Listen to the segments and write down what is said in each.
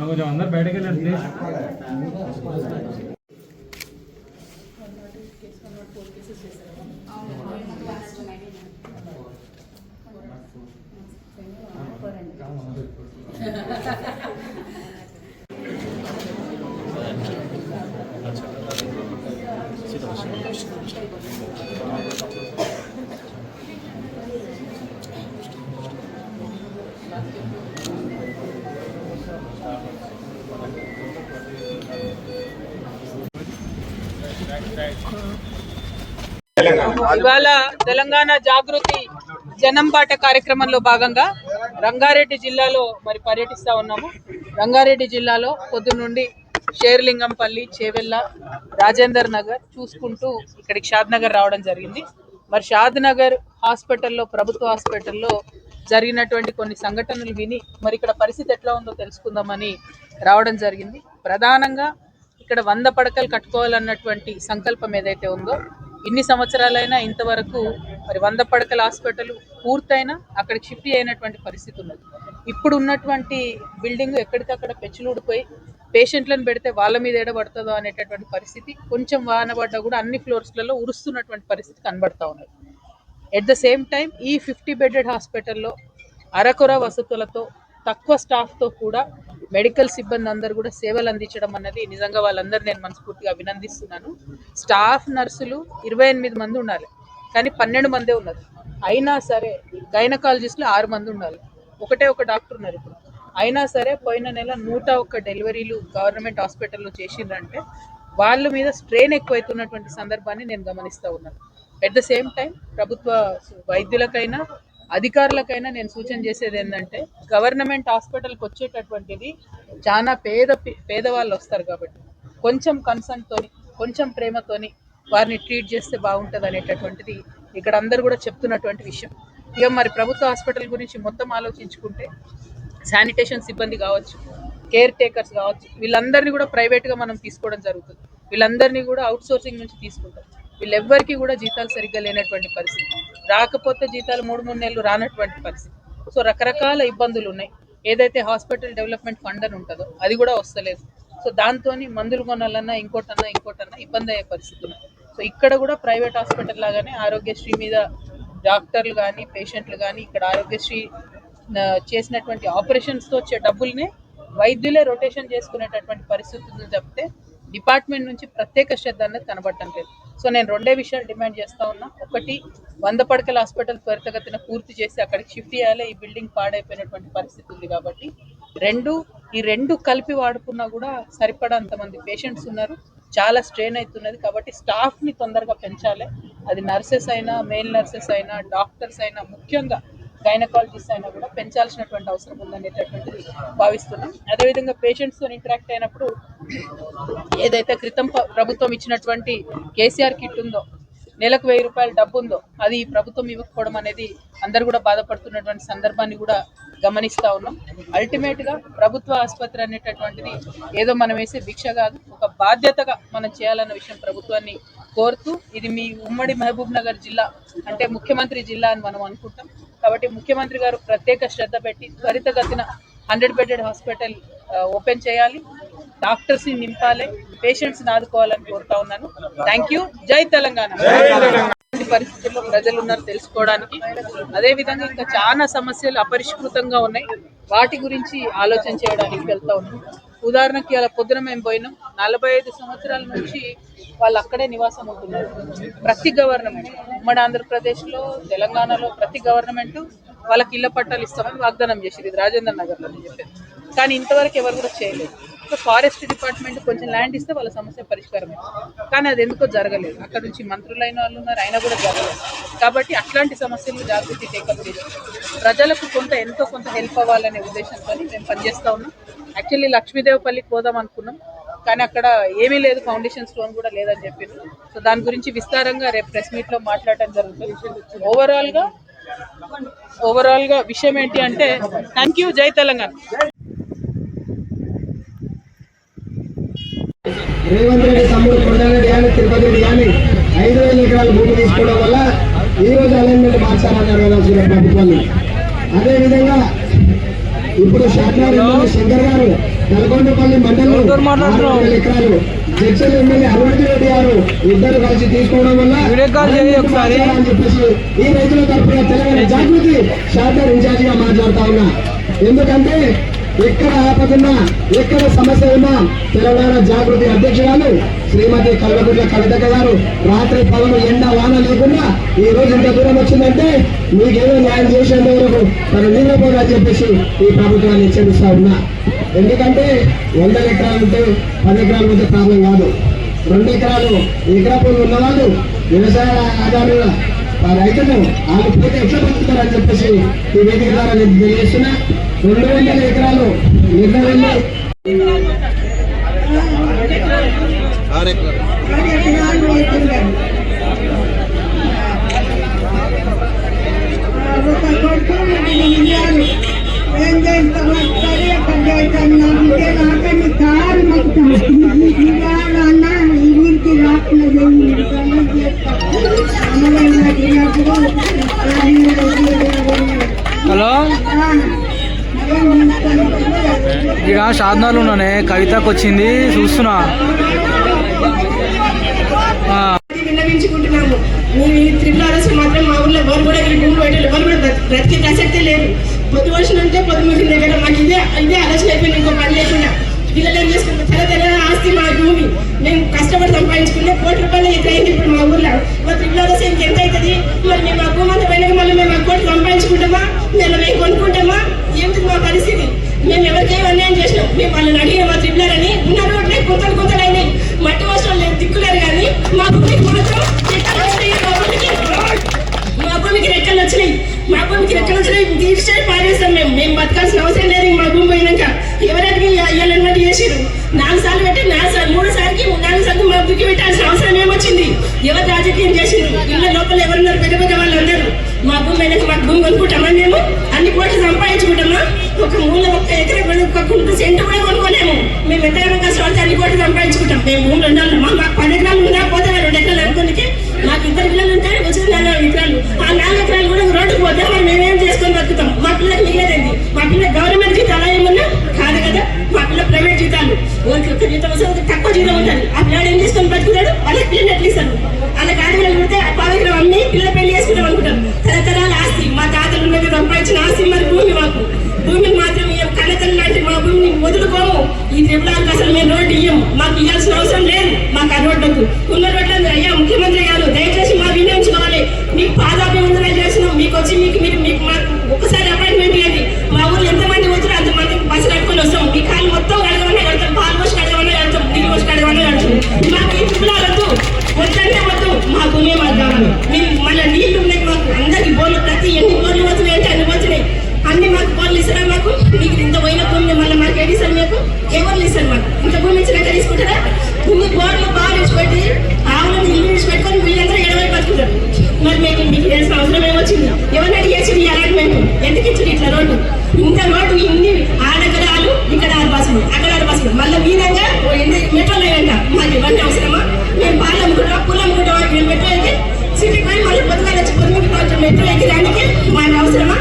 కొంచెం అందరు బయటకు వెళ్ళండి ప్లీజ్ ఇవాళ తెలంగాణ జాగృతి జనం బాట కార్యక్రమంలో భాగంగా రంగారెడ్డి జిల్లాలో మరి పర్యటిస్తా ఉన్నాము. రంగారెడ్డి జిల్లాలో పొద్దున్నుండి షేర్లింగంపల్లి చేవెళ్ళ రాజేందర్ నగర్ చూసుకుంటూ ఇక్కడికి షాద్ నగర్ రావడం జరిగింది. మరి షాద్ నగర్ హాస్పిటల్లో ప్రభుత్వ హాస్పిటల్లో జరిగినటువంటి కొన్ని సంఘటనలు విని మరి ఇక్కడ పరిస్థితి ఎట్లా ఉందో తెలుసుకుందామని రావడం జరిగింది. ప్రధానంగా ఇక్కడ వంద పడకలు కట్టుకోవాలన్నటువంటి సంకల్పం ఏదైతే ఉందో ఇన్ని సంవత్సరాలైనా ఇంతవరకు మరి వంద పడకల హాస్పిటల్ పూర్తయినా అక్కడ షిఫ్ట్ అయినటువంటి పరిస్థితి ఉన్నది. ఇప్పుడు ఉన్నటువంటి బిల్డింగ్ ఎక్కడికక్కడ పెచ్చులుడిపోయి పేషెంట్లను పెడితే వాళ్ళ మీద ఎడబడుతుందో అనేటటువంటి పరిస్థితి కొంచెం వాన పడ్డా కూడా అన్ని ఫ్లోర్స్లలో ఉరుస్తున్నటువంటి పరిస్థితి కనబడతా ఉన్నది. ఎట్ ద సేమ్ టైం ఈ ఫిఫ్టీ బెడెడ్ హాస్పిటల్లో అరకొర వసతులతో తక్కువ స్టాఫ్తో కూడా మెడికల్ సిబ్బంది అందరూ కూడా సేవలు అందించడం అన్నది నిజంగా వాళ్ళందరూ నేను మనస్ఫూర్తిగా అభినందిస్తున్నాను. స్టాఫ్ నర్సులు ఇరవై ఎనిమిది మంది ఉండాలి కానీ పన్నెండు మందే ఉన్నారు అయినా సరే గైనకాలజిస్టులు ఆరు మంది ఉండాలి. ఒకటే ఒక డాక్టర్ ఉన్నారు ఇప్పుడు. అయినా సరే పోయిన నెల నూట ఒక్క డెలివరీలు గవర్నమెంట్ హాస్పిటల్లో చేసిండ్రంటే వాళ్ళ మీద స్ట్రెయిన్ ఎక్కువైతున్నటువంటి సందర్భాన్ని నేను గమనిస్తూ ఉన్నాను. ఎట్ ద సేమ్ టైం ప్రభుత్వ వైద్యులకైనా అధికారులకైనా నేను సూచన చేసేది ఏంటంటే గవర్నమెంట్ హాస్పిటల్కి వచ్చేటటువంటిది చాలా పేద పేదవాళ్ళు వస్తారు కాబట్టి కొంచెం కన్సర్న్తోని కొంచెం ప్రేమతోని వారిని ట్రీట్ చేస్తే బాగుంటుంది అనేటటువంటిది ఇక్కడ అందరూ కూడా చెప్తున్నటువంటి విషయం. ఇక మరి ప్రభుత్వ హాస్పిటల్ గురించి మొత్తం ఆలోచించుకుంటే శానిటేషన్ సిబ్బంది కావచ్చు కేర్ టేకర్స్ కావచ్చు వీళ్ళందరినీ కూడా ప్రైవేట్గా మనం తీసుకోవడం జరుగుతుంది. వీళ్ళందరినీ కూడా అవుట్ సోర్సింగ్ నుంచి తీసుకుంటాం వీళ్ళెవ్వరికీ కూడా జీతాలు సరిగ్గా లేనటువంటి పరిస్థితి. రాకపోతే జీతాలు మూడు మూడు నెలలు రానటువంటి పరిస్థితి. సో రకరకాల ఇబ్బందులు ఉన్నాయి. ఏదైతే హాస్పిటల్ డెవలప్మెంట్ ఫండ్ అని ఉంటుందో అది కూడా వస్తలేదు. సో దాంతో మందులు కొనాలన్నా ఇంకోటన్నా ఇంకోటన్నా ఇబ్బంది అయ్యే పరిస్థితి సో ఇక్కడ కూడా ప్రైవేట్ హాస్పిటల్ లాగానే ఆరోగ్యశ్రీ మీద డాక్టర్లు కానీ పేషెంట్లు కానీ ఇక్కడ ఆరోగ్యశ్రీ చేసినటువంటి ఆపరేషన్స్తో వచ్చే డబ్బుల్ని వైద్యులే రొటేషన్ చేసుకునేటటువంటి పరిస్థితి చెప్తే తప్పితే డిపార్ట్మెంట్ నుంచి ప్రత్యేక శ్రద్ధ అనేది కనబడటం లేదు. సో నేను రెండే విషయాలు డిమాండ్ చేస్తా ఉన్నా. ఒకటి వంద పడకల హాస్పిటల్ త్వరితగతిన పూర్తి చేసి అక్కడికి షిఫ్ట్ చేయాలి. ఈ బిల్డింగ్ పాడైపోయినటువంటి పరిస్థితి ఉంది కాబట్టి. రెండు ఈ రెండు కలిపి వాడుకున్నా కూడా సరిపడా అంతమంది పేషెంట్స్ ఉన్నారు. చాలా స్ట్రెయిన్ అవుతున్నది కాబట్టి స్టాఫ్ని తొందరగా పెంచాలి. అది నర్సెస్ అయినా మెయిల్ నర్సెస్ అయినా డాక్టర్స్ అయినా ముఖ్యంగా గైనకాలజిస్ట్ అయినా కూడా పెంచాల్సినటువంటి అవసరం ఉందనేటటువంటిది భావిస్తున్నాం. అదేవిధంగా పేషెంట్స్తో ఇంటరాక్ట్ అయినప్పుడు ఏదైతే క్రితం ప్రభుత్వం ఇచ్చినటువంటి కేసీఆర్ కిట్ ఉందో నెలకు వెయ్యి రూపాయల డబ్బు ఉందో అది ప్రభుత్వం ఇవ్వకపోవడం అనేది అందరు కూడా బాధపడుతున్నటువంటి సందర్భాన్ని కూడా గమనిస్తా ఉన్నాం. అల్టిమేట్గా ప్రభుత్వ ఆసుపత్రి అనేటటువంటిది ఏదో మనం వేసే భిక్ష కాదు ఒక బాధ్యతగా మనం చేయాలన్న విషయం ప్రభుత్వాన్ని కోరుతూ ఇది మీ ఉమ్మడి మహబూబ్ నగర్ జిల్లా అంటే ముఖ్యమంత్రి జిల్లా అని మనం అనుకుంటాం. కాబట్టి ముఖ్యమంత్రి గారు ప్రత్యేక శ్రద్ధ పెట్టి త్వరితగతిన హండ్రెడ్ బెడెడ్ హాస్పిటల్ ఓపెన్ చేయాలి. డాక్టర్స్ని నింపాలి. పేషెంట్స్ ఆదుకోవాలని కోరుతా ఉన్నాను. Thank you. జై తెలంగాణ. పరిస్థితుల్లో ప్రజలు ఉన్నారు తెలుసుకోవడానికి. అదే విధంగా ఇంకా చాలా సమస్యలు అపరిష్కృతంగా ఉన్నాయి. వాటి గురించి ఆలోచన చేయడానికి వెళ్తా ఉన్నాం. ఉదాహరణకి అలా పొద్దున మేము పోయినాం. నలభై ఐదు సంవత్సరాల నుంచి వాళ్ళు అక్కడే నివాసం ఉంటున్నారు. ప్రతి గవర్నమెంట్ ఉమ్మడి ఆంధ్రప్రదేశ్లో తెలంగాణలో ప్రతి గవర్నమెంట్ వాళ్ళకి ఇళ్ళ పట్టాలు ఇస్తామని వాగ్దానం చేసింది రాజేంద్ర నగర్లో నేను చెప్పేది. కానీ ఇంతవరకు ఎవరు కూడా చేయలేదు. ఒక ఫారెస్ట్ డిపార్ట్మెంట్ కొంచెం ల్యాండ్ ఇస్తే వాళ్ళ సమస్య పరిష్కారం కానీ అది ఎందుకో జరగలేదు. అక్కడ నుంచి మంత్రులు అయిన వాళ్ళు ఉన్నారు అయినా కూడా జరగలేదు. కాబట్టి అట్లాంటి సమస్యలు జాగృతి టేకప్ చేసి ప్రజలకు కొంత ఎంతో కొంత హెల్ప్ అవ్వాలనే ఉద్దేశంతో మేము పనిచేస్తా ఉన్నాం. యాక్చువల్లీ లక్ష్మీదేవపల్లికి పోదాం అనుకున్నాం కానీ అక్కడ ఏమీ లేదు ఫౌండేషన్ స్టోన్ కూడా లేదని చెప్పిండ్రు సో దాని గురించి విస్తారంగా రేపు ప్రెస్ మీట్లో మాట్లాడటం జరుగుతుంది. ఓవరాల్ ఓవరాల్గా ఓవరాల్గా విషయం ఏంటి అంటే థ్యాంక్ యూ జై తెలంగాణ. రేవంత్ రెడ్డి తమ్ముడు కొండారెడ్డి కానీ తిరుపతి రెడ్డి ఐదు వేల ఎకరాల భూమి తీసుకోవడం వల్ల ఈ రోజు అలైన్మెంట్ మార్చాలన్నారు కదా ప్రభుత్వాన్ని. అదే విధంగా ఇప్పుడు షాద్నగర్ ఎమ్మెల్యే శంకర్ గారు నల్గొండపల్లి మండలం ఎకరాలు జడ్చల్ ఎమ్మెల్యే అరుణ్ రెడ్డి గారు ఇద్దరు కలిసి తీసుకోవడం వల్ల అని చెప్పేసి ఈ రైతుల తరఫున తెలంగాణ జాగృతి షాద్నగర్ ఇన్ఛార్జ్గా మాట్లాడుతా ఉన్నా. ఎందుకంటే ఎక్కడ ఆపదున్నా ఎక్కడ సమస్య ఉన్నా తెలంగాణ జాగృతి అధ్యక్షురాలు శ్రీమతి కల్వకుట్ల కవితక్క గారు రాత్రి పగలు ఎండ వాన లేకుండా ఈ రోజు ఇంత దూరం వచ్చిందంటే మీకేదో న్యాయం చేసేంత వరకు తను నిలబోదని చెప్పేసి ఈ ప్రభుత్వాన్ని హెచ్చరిస్తా ఉన్నా. ఎందుకంటే వంద ఎకరాలంటే పది ఎకరాల మధ్య ప్రాబ్లం కాదు. రెండు ఎకరాలు ఎకరా భూమి వ్యవసాయ ఆధారంగా రైతులు వాళ్ళు పోతే ఎట్లా బతుకుతారని చెప్పేసి ఈ వేదిక ద్వారా నేను తెలియజేస్తున్నా. రెండు వందల ఎకరాలు నిర్ణయం ఏం చేస్తావు హలో? ఇక సాధనాలు ఉన్నానే కవితకు వచ్చింది చూస్తున్నా. విన్నవించుకుంటున్నాము. మీరు ఈ త్రిపుల అరెస్ట్ మాత్రం మా ఊళ్ళో ఎవరు కూడా ఈ భూమి ఎవరు కూడా బ్రతి- బ్రతికే ప్రసక్తే లేదు. పొద్దు వర్షం అంటే పొద్దు ముగిన దగ్గర మాకు ఇదే ఇదే అరెస్ట్ అయిపోయింది ఇంకో పని లేకుండా. పిల్లలు ఏం చేసుకుంటారు? తెల్ల తెల్ల ఆస్తి మా భూమి మేము కష్టపడి సంపాదించుకుంటే కోటి రూపాయలు ఎక్కడైంది ఇప్పుడు మా ఊర్లో. మా త్రిపుల అరెస్ట్ ఇంకెంత అవుతుంది? మరి మేము మా భూమంతా అంతా పోయినాక మళ్ళీ మేము ఆ కోట్లు సంపాదించుకుంటామా? మేము మేము కొనుక్కుంటామా? ఏంటి మా పరిస్థితి? మేము ఎవరికేం అన్యాయం చేసినాం. మేము వాళ్ళని అడిగిన మా త్రిపులారని ఉన్న రోడ్లే కొంత కొంతలు అయినాయి. మట్టి వర్షాలు లేదు దిక్కులేరు కానీ మా భూమి చేస్తాం మేము మేము బతకాల్సిన అవసరం లేదు మా భూమి పోయినాక. ఎవరికి అయ్యాలన్నట్టు చేసారు నాలుగు సార్లు పెట్టి నాలుగు సార్లు మూడు సార్లు నాలుగు సార్లు మా దుక్కి పెట్టాల్సిన అవసరం ఏమొచ్చింది? ఎవరు రాజకీయం చేసిండ్రు ఇళ్ళ లోపల ఎవరున్నారు? పెద్ద పెద్ద వాళ్ళు అందరూ మా భూమి అయినాక మాకు భూమి కొనుక్కుంటామా మేము? అన్ని కోట్లు సంపాదించుకుంటామా? ఒక మూల ఒక్క ఎకరం ఒక కుంట సెంటు కూడా కొనుక్కోలేము. మేము ఎంతగానో కష్టపడితే అన్ని కోట్లు సంపాదించుకుంటాం. మేము భూములు ఉండాలి. మా మాకు పది ఎకరాలు ఉందా? పోతే రెండు ఎకరాలు అనుకోనికి మాకు ఇద్దరు పిల్లలు ఉంటారు వచ్చిన నాలుగు ఎకరాలు ఆ నాలుగు ఎకరాలు కూడా రోడ్డుకు పోతే మరి మేమే చేసుకొని బతుకుతాం మా పిల్లకి చేయాల్సిన అవసరం ఏమొచ్చింది ఎవరిని అడిగేసి ఇవ్వాలని మేము. ఎందుకు ఇచ్చింది ఇట్లా రోడ్డు? ఇంత రోడ్డు ఇన్ని ఆడగడాలు ఇక్కడ ఆరు బస్సులు అక్కడ ఆరు బస్సులు. మళ్ళీ మీరంగా మెట్రో లేదంట మాకు ఇవన్నీ అవసరమా? మేము పాలు అమ్ముకుంటాం పూలు అమ్ముకుంటాం మేము మెట్రో అయితే సిటీకి పోయి మళ్ళీ పొద్దుగా వచ్చి పొద్దుగా మెట్రో ఎక్కిరానికి మాకు అవసరమా?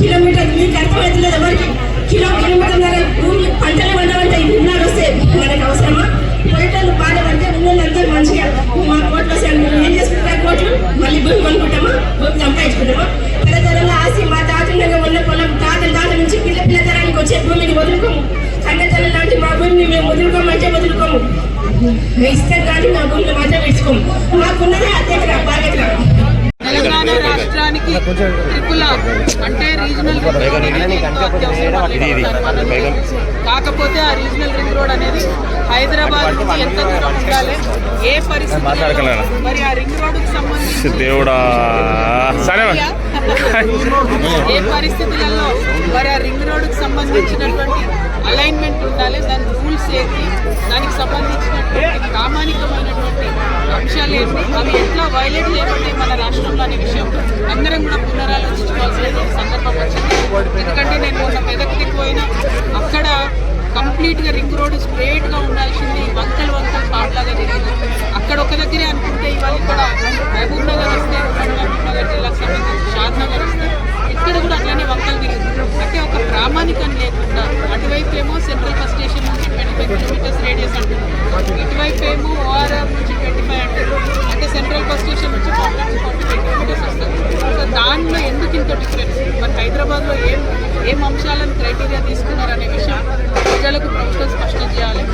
కిలోమీటర్ మీకు అర్థమవుతుంది ఎవరికి? కానీ మా మాత్రం మాకున్నదే తెలంగాణ రాష్ట్రానికి అంటే కాకపోతే ఆ రీజనల్ రింగ్ రోడ్ అనేది హైదరాబాద్ నుంచి ఎంత దూరం ఉండాలి ఏ పరిస్థితి మరి ఆ రింగ్ రోడ్కి సంబంధించి దేవుడా. సరే ఏ పరిస్థితులలో మరి ఆ రింగ్ రోడ్కి సంబంధించినటువంటి అలైన్మెంట్ ఉండాలి దాని రూల్స్ ఏంటి దానికి సంబంధించినటువంటి ప్రామాణికమైనటువంటి అంశాలు ఏంటి అవి ఎట్లా వైలేట్ చేయబడ్డాయి మన రాష్ట్రంలో అనే విషయం. అందరం కూడా పునరాలోచించుకోవాల్సిన సందర్భం వచ్చింది. ఎందుకంటే నేను మొన్న మెదక్ పోయినా అక్కడ కంప్లీట్గా రింగ్ రోడ్ స్ట్రేట్గా ఉండాల్సింది వంకలు వంకలు పాటలాగా జరిగింది అక్కడ ఒక దగ్గరే అనుకుంటే ఇవాళ ఇక్కడ మహబూబ్ నగర్ వస్తే మహబూబ్ నగర్ జిల్లాకు సంబంధించి షాద్ నగర్ వస్తే ఇక్కడ కూడా అట్లనే వంకలు తిరిగింది అంటే ఒక ప్రామాణికం లేకుండా అటువైపు ఏమో సెంట్రల్ బస్ స్టేషన్ నుంచి ట్వంటీ ఫైవ్ కిలోమీటర్స్ రేడియస్ అంటున్నారు. ఇటువైపు ఏమో ఓఆర్ఆర్ నుంచి ట్వంటీ ఫైవ్ అంటున్నారు. అంటే సెంట్రల్ బస్ స్టేషన్ నుంచి ఫార్టీ ఫార్టీ ఫైవ్ కిలోమీటర్స్ వస్తుంది సో దాంట్లో ఎందుకు ఇంత డిఫరెన్స్? మరి హైదరాబాద్లో ఏం ఏం అంశాలను క్రైటీరియా తీసుకున్నారు అనే విషయం ప్రజలకు ప్రభుత్వం స్పష్టం చేయాలి.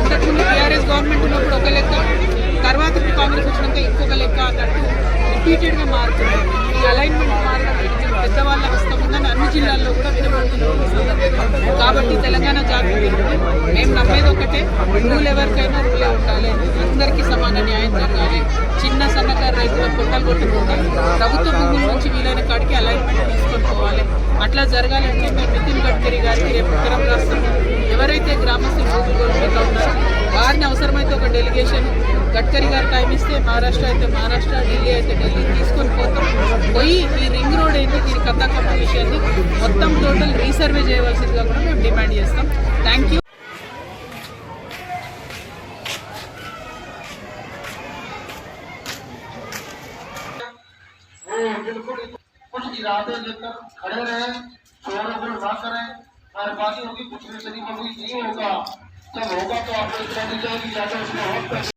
అంతకుముందు టీఆర్ఎస్ గవర్నమెంట్ ఉన్నప్పుడు ఒక లెక్క తర్వాత ఇప్పుడు కాంగ్రెస్ వచ్చినాక ఇంకొక లెక్క అన్నట్టు రిపీటెడ్గా మారుతుంది ఈ అలైన్మెంట్ మారడం పెద్దవాళ్ళ హస్తం ఉందని అన్ని జిల్లాల్లో కూడా కాబట్టి తెలంగాణ జాగృతి మేము నమ్మేది ఒకటే. రూల్ ఎవరికైనా రూలే ఉండాలి. అందరికీ సమాన న్యాయం జరగాలి. చిన్న సన్నకారు రైతుల పొట్టాలు కొట్టకుండా ప్రభుత్వ భూముల నుంచి వీలైన కాడికి అలైన్మెంట్ తీసుకొని పోవాలి. అట్లా జరగాలంటే మేము నితిన్ గడ్కరీ గారికి రేపు ఉత్తరం రాస్తాము ఎవరైతే గ్రామస్తులు భూములు కోల్పోతా ఉన్నారో వారిని అవసరమైతే ఒక డెలిగేషన్ గడ్కరీ గారు టైం ఇస్తే మహారాష్ట్ర అయితే మహారాష్ట్ర ఢిల్లీ అయితే ఢిల్లీ తీసుకొని పోతాం. పోయి ఈ రింగ్ రోడ్ ఏంటి దీని కథా కథ విషయాన్ని మొత్తం టోటల్ రీసర్వే చేయవలసిందిగా కూడా మేము డిమాండ్ చేస్తాం. థ్యాంక్ యూ कुछ इरादे लेकर खड़े रहे शोर वोर ना करें मेहरबानी होगी कुछ भी शरीफ अभी नहीं होगा जब होगा तो आपको इतना दी जाएगी या तो उसमें वक्त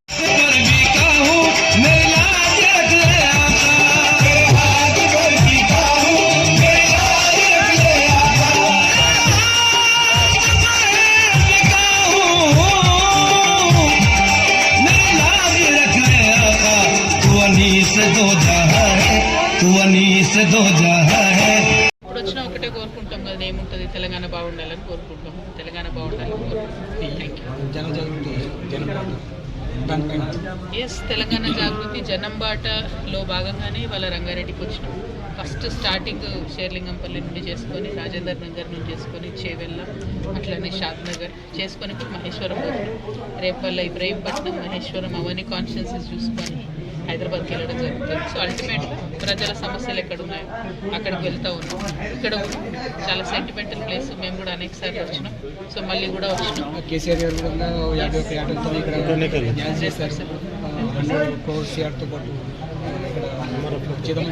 ఇప్పుడు వచ్చినా ఒకటే కోరుకుంటాం కదా ఏముంటుంది? తెలంగాణ బాగుండాలని కోరుకుంటాం. తెలంగాణ బాగుండాలని కోరుకుంటాం. థ్యాంక్ యూ ఎస్ తెలంగాణ జాగృతి జనంబాటలో భాగంగానే వాళ్ళ రంగారెడ్డికి వచ్చినాం. ఫస్ట్ స్టార్టింగ్ షేర్లింగంపల్లి నుండి చేసుకొని రాజేందర్ నగర్ నుండి చేసుకొని చేవెళ్ళ అట్లనే షాద్ నగర్ చేసుకొని ఇప్పుడు మహేశ్వరం రేపు వల్ల ఇబ్రాహీంపట్నం మహేశ్వరం అవన్నీ కాన్స్టిట్యున్సీస్ చూసుకొని హైదరాబాద్కి వెళ్ళడం జరుగుతుంది. సో అల్టిమేట్గా ప్రజల సమస్యలు ఎక్కడ ఉన్నాయో అక్కడికి వెళ్తూ ఉన్నాం. ఇక్కడ చాలా సెంటిమెంటల్ ప్లేస్ మేము కూడా అనేక సార్లు వచ్చినాం. సో మళ్ళీ కూడా వచ్చినాం. కేసీఆర్ గారు కూడా యాభై ఇక్కడ చేశారు. పాటు ఇక్కడ